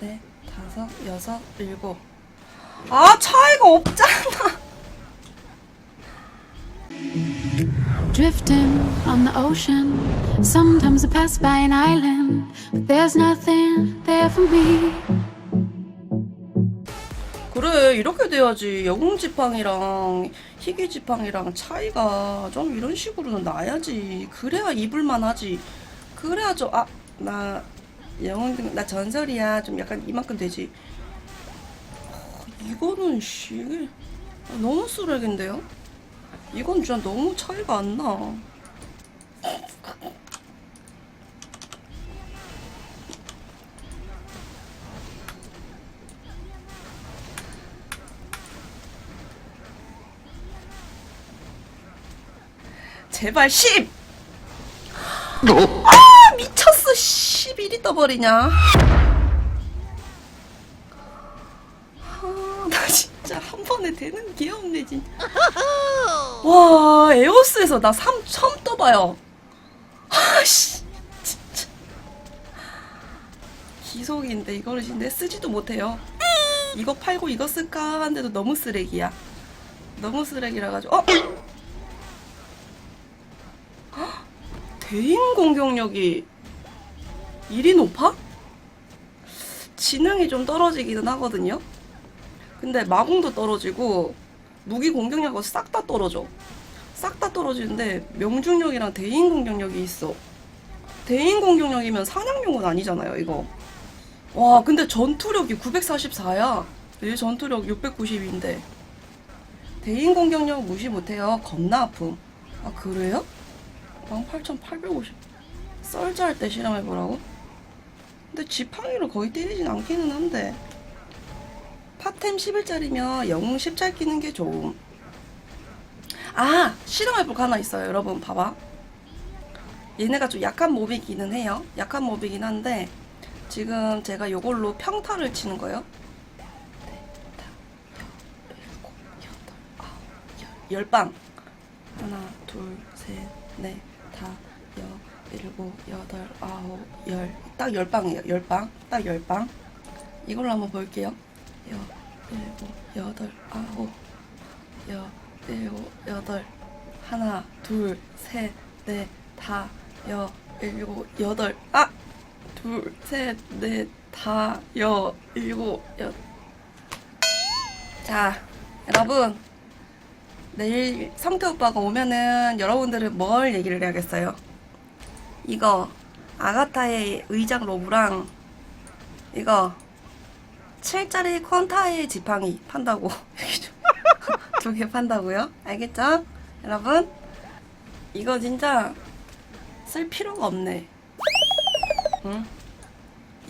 넷, 다섯, 여섯, 일곱. 아, 차이가 없잖아. Drifting on the ocean. Sometimes I pass by an island, but there's nothing there for me. 그래, 이렇게 돼야지. 영웅 지팡이랑 희귀 지팡이랑 차이가 좀 이런 식으로는 나야지. 그래야 입을만 하지. 그래야 좀, 아, 나 영웅, 등- 나 전설이야. 좀 약간 이만큼 되지. 어, 이거는 씨, 너무 쓰레기인데요? 이건 진짜 너무 차이가 안 나. 제발 10! 아 미쳤어 11이 떠버리냐? 아 나 진짜 한 번에 되는 게 없네 진짜. 와 에오스에서 나 3, 처음 떠봐요. 아씨 진짜. 기속인데 이거를 진짜 쓰지도 못해요. 이거 팔고 이거 쓸까 한데도 너무 쓰레기야. 너무 쓰레기라 가지고 어? 대인 공격력이 일이 높아? 지능이 좀 떨어지기는 하거든요. 근데 마공도 떨어지고 무기 공격력은 싹 다 떨어져. 싹 다 떨어지는데 명중력이랑 대인 공격력이 있어. 대인 공격력이면 사냥용은 아니잖아요, 이거. 와, 근데 전투력이 944야. 얘 전투력 690인데. 대인 공격력 무시 못해요. 겁나 아픔. 아, 그래요? 18,850. 썰자 할 때 실험해보라고? 근데 지팡이로 거의 때리진 않기는 한데. 파템 11짜리면 영웅 10잘 끼는 게 좋음. 아! 실험해 볼 거 하나 있어요. 여러분, 봐봐. 얘네가 좀 약한 몹이기는 해요. 약한 몹이긴 한데, 지금 제가 요걸로 평타를 치는 거예요. 열 방. 하나, 둘, 셋, 넷, 다, 여, 일곱, 여덟, 아홉, 열. 딱 열 방이에요. 열 방. 딱 열 방. 이걸로 한번 볼게요. 여, 일곱, 여덟, 아홉, 여, 일곱, 여덟. 하나, 둘, 셋, 넷, 다, 여, 일곱, 여덟. 아! 둘, 셋, 넷, 다, 여, 일곱, 여. 자, 여러분. 내일 성태 오빠가 오면은 여러분들은 뭘 얘기를 해야겠어요? 이거 아가타의 의장 로브랑 이거 7짜리 콘타의 지팡이 판다고 두개 판다고요? 알겠죠? 여러분 이거 진짜 쓸 필요가 없네 응?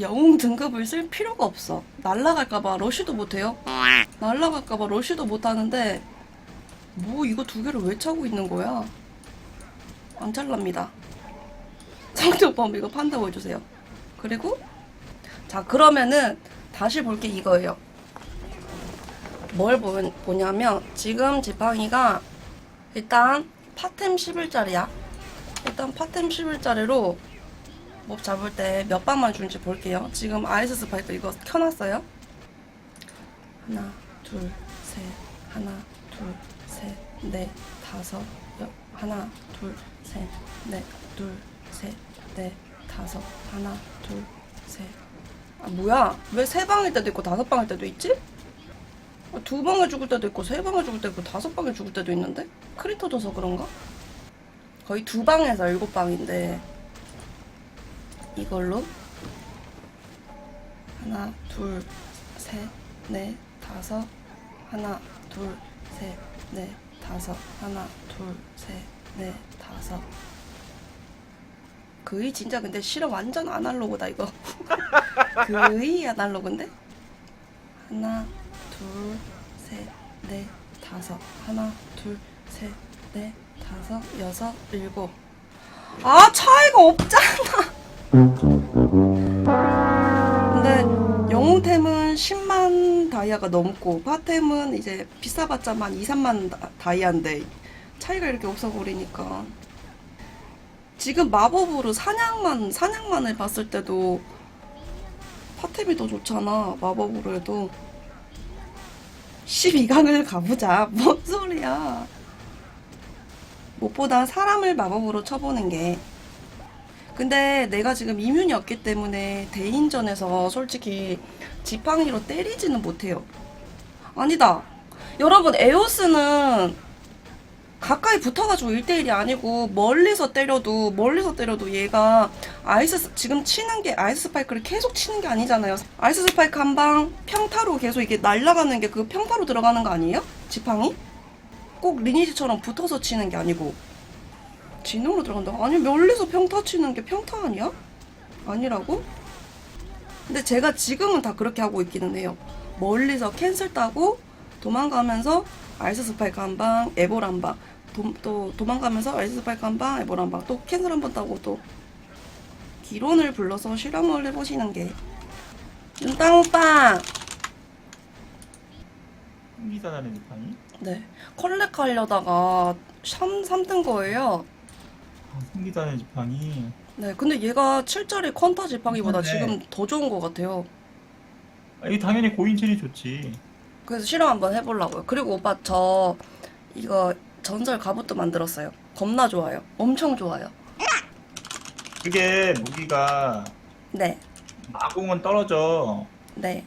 영웅 등급을 쓸 필요가 없어 날라갈까봐 러쉬도 못해요 날라갈까봐 러쉬도 못하는데 뭐 이거 두 개를 왜 차고 있는 거야? 안 잘랍니다. 오빠 이거 판다고 해주세요. 그리고 자 그러면은 다시 볼 게 이거예요. 뭘 보, 보냐면 지금 지팡이가 일단 파템 11짜리야. 일단 파템 11짜리로 몹 잡을 때 몇 방만 주는지 볼게요. 지금 아이스 스파이크 이거 켜놨어요. 하나, 둘, 셋, 하나, 둘, 셋, 넷, 다섯, 여, 하나, 둘, 셋, 넷, 둘, 셋, 넷, 다섯, 하나, 둘, 셋. 아 뭐야? 왜 세 방일 때도 있고 다섯 방일 때도 있지? 아, 두 방에 죽을 때도 있고 세 방에 죽을 때도 있고 다섯 방에 죽을 때도 있는데? 크리 터 져서 그런가? 거의 두 방에서 일곱 방인데 이걸로 하나, 둘, 셋, 넷, 다섯, 하나, 둘, 셋, 넷, 다섯, 하나, 둘, 셋, 넷, 다섯. 거의 진짜 근데 실험 완전 아날로그다 이거. 거의 아날로그인데? 하나, 둘, 셋, 넷, 다섯, 하나, 둘, 셋, 넷, 다섯, 여섯, 일곱. 아 차이가 없잖아. 근데 영웅템은 10만 다이아가 넘고 파템은 이제 비싸봤자만 2, 3만 다- 다이아인데 차이가 이렇게 없어 버리니까 지금 마법으로 사냥만 사냥만을 봤을 때도 파템이 더 좋잖아. 마법으로 해도. 12강을 가보자. 뭔 소리야. 무엇보다 사람을 마법으로 쳐보는 게. 근데 내가 지금 이뮨이 없기 때문에 대인전에서 솔직히 지팡이로 때리지는 못해요. 아니다. 여러분, 에오스는 가까이 붙어가지고 1대1이 아니고 멀리서 때려도 멀리서 때려도 얘가 아이스 스- 지금 치는 게 아이스 스파이크를 계속 치는 게 아니잖아요. 아이스 스파이크 한 방 평타로 계속 이게 날아가는 게 그 평타로 들어가는 거 아니에요? 지팡이? 꼭 리니지처럼 붙어서 치는 게 아니고 진으로 들어간다. 아니 멀리서 평타 치는 게 평타 아니야? 아니라고? 근데 제가 지금은 다 그렇게 하고 있기는 해요. 멀리서 캔슬 따고 도망가면서 아이스 스파이크 한 방, 에볼 한 방, 도, 또 도망가면서 아이스 스파이크 한 방, 에볼 한 방, 또 캔슬 한 번 따고 또 기론을 불러서 실험을 해보시는 게 눈땅빵! 흥기사다는 지팡이? 네. 컬렉 하려다가 3, 3등 거예요. 아, 흥기사다는 지팡이. 네. 근데 얘가 7짜리 컨터 지팡이보다 네. 지금 더 좋은 것 같아요. 아, 이게 당연히 고인체이 좋지. 그래서 실험 한번 해보려고요. 그리고 오빠 저 이거 전설 갑옷도 만들었어요. 겁나 좋아요. 엄청 좋아요. 그게 무기가 네. 마공은 떨어져. 네.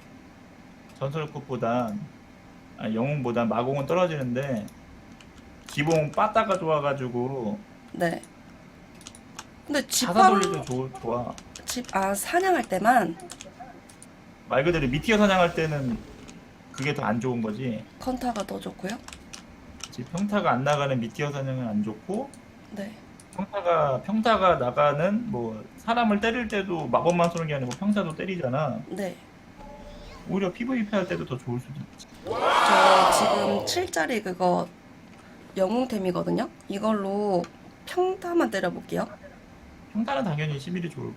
전설급보단 아, 영웅보단 마공은 떨어지는데 기본 빠따가 좋아가지고 네. 근데 자사 지팡 돌리도 좋- 좋아. 집, 아 사냥할 때만 말 그대로 미티어 사냥할 때는 그게 더 안 좋은 거지. 컨타가 더 좋고요. 지금 평타가 안 나가는 미티어 사냥은 안 좋고 네. 평타가 평타가 나가는 뭐 사람을 때릴 때도 마법만 쏘는 게 아니고 평타도 때리잖아. 네. 오히려 PVP 할 때도 더 좋을 수도 있지. 저 지금 7짜리 그거 영웅템이거든요. 이걸로 평타만 때려볼게요. 평타는 당연히 11이 좋을.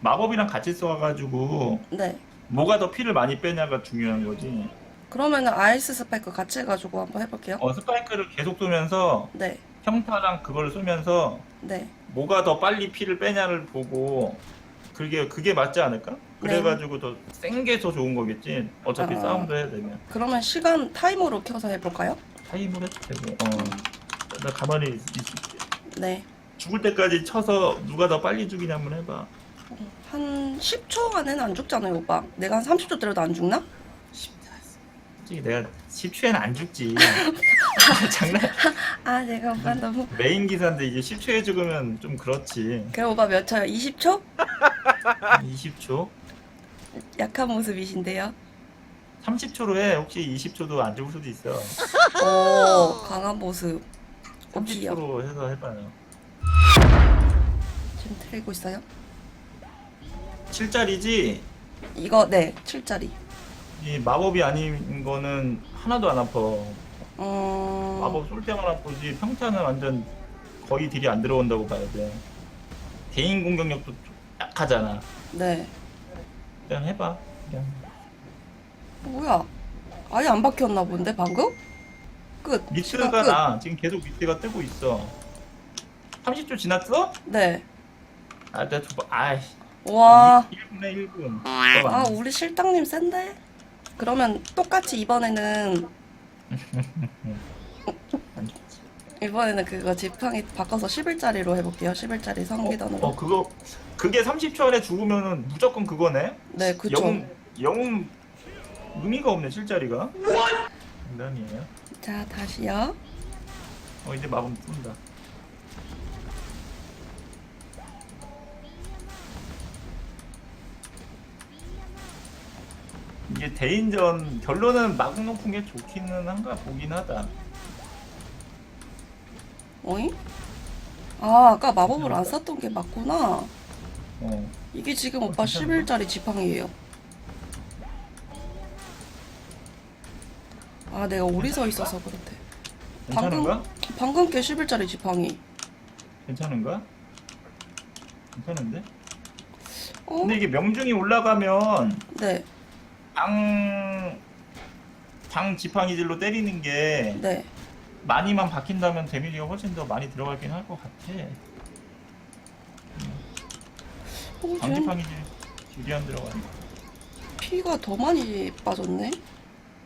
마법이랑 같이 써가지고 네. 뭐가 더 피를 많이 빼냐가 중요한 거지. 그러면은 아이스 스파이크 같이 해가지고 한번 해볼게요. 어 스파이크를 계속 쏘면서 네. 평타랑 그걸 쏘면서 네. 뭐가 더 빨리 피를 빼냐를 보고 그게 그게 맞지 않을까? 그래가지고 더 센 게 더 좋은 거겠지. 어차피 아. 싸움도 해야 되면 그러면 시간 타이머로 켜서 해볼까요? 타임을 해도 되고. 어. 나 가만히 있- 있을게. 네. 죽을 때까지 쳐서 누가 더 빨리 죽이냐 한번 해봐. 한 10초 안에는 안 죽잖아요, 오빠. 내가 한 30초 때려도 안 죽나? 솔직히 내가 10초에는 안 죽지. 장난. 아, 내가 오빠 너무. 메인 기사인데 이게 10초에 죽으면 좀 그렇지. 그럼 오빠 몇 초요? 20초? 20초? 약한 모습이신데요. 30초로 해. 혹시 20초도 안 죽을 수도 있어. 오, 강한 모습. 오키요. 30초로 해서 해봐요. 지금 틀고 있어요? 7짜리지? 이거, 네, 7짜리. 이 마법이 아닌 거는 하나도 안 아파. 음, 마법 쏠 때만 아프지 평타는 완전 거의 딜이 안 들어온다고 봐야 돼. 개인 공격력도 좀 약하잖아. 네. 그냥 해봐. 그냥. 뭐야? 아예 안 박혔나 본데, 방금? 끝. 시간 끝. 나. 지금 계속 미트가 뜨고 있어. 30초 지났어? 네. 아, 내가 두 번. 아이씨. 와. 1분에 1분. 아, 우리 실장님 센데? 그러면 똑같이 이번에는. 이번에는 그거 지팡이 바꿔서 10일짜리로 해볼게요. 10일짜리 성기단으로. 어, 그거 그게 30초 안에 죽으면은 무조건 그거네. 네, 그쵸. 영웅 영웅 의미가 없네 실자리가. 장난이에요. 자, 다시요. 어 이제 마법 쏜다. 이게 대인전 결론은 마구 높은 게 좋기는 한가 보긴 하다. 어잉? 아, 아까 마법을 안 썼던 게 맞구나. 어. 이게 지금 오빠 어, 괜찮은데? 10일짜리 지팡이에요. 아, 내가 오리 서 있어서 그렇대. 괜찮은가? 방금 게 10일짜리 지팡이. 괜찮은가? 괜찮은데? 어? 근데 이게 명중이 올라가면 네, 방, 방 지팡이질로 때리는 게 네. 많이만 박힌다면 데미지가 훨씬 더 많이 들어가긴 할 것 같아. 어, 방 쟤- 지팡이질 딜이 안 들어가니까. 피가 더 많이 빠졌네.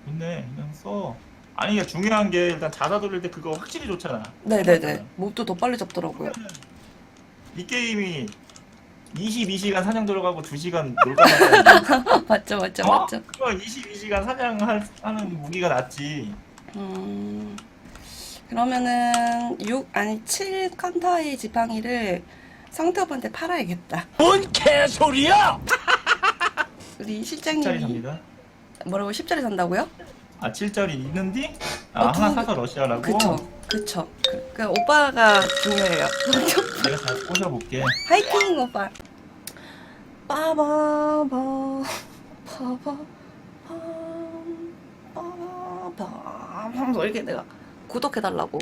좋네 그냥 써 아니 이게 중요한 게 일단 자다 돌릴 때 그거 확실히 좋잖아 네네네. 몹도 더 빨리 잡더라고요. 이 게임이 22시간 사냥 들어가고 2시간 놀까 맞죠, 맞죠, 어? 맞죠. 그거 22시간 사냥하는 무기가 낫지 음, 그러면은 6 아니 7 칸타의 지팡이를 상태오빠한테 팔아야겠다. 뭔 개소리야! 우리 짜리 실장님이 삽니다 뭐라고 10짜리 산다고요? 아 7짜리 있는데? 아 어, 하나 두- 사서 러시아라고? 그쵸, 그쵸. 그, 그 오빠가 중요해요. 내가 잘 꼬셔볼게 화이팅 오빠. 빠바바 바바 빠바바 뭐 이렇게 내가 구독해달라고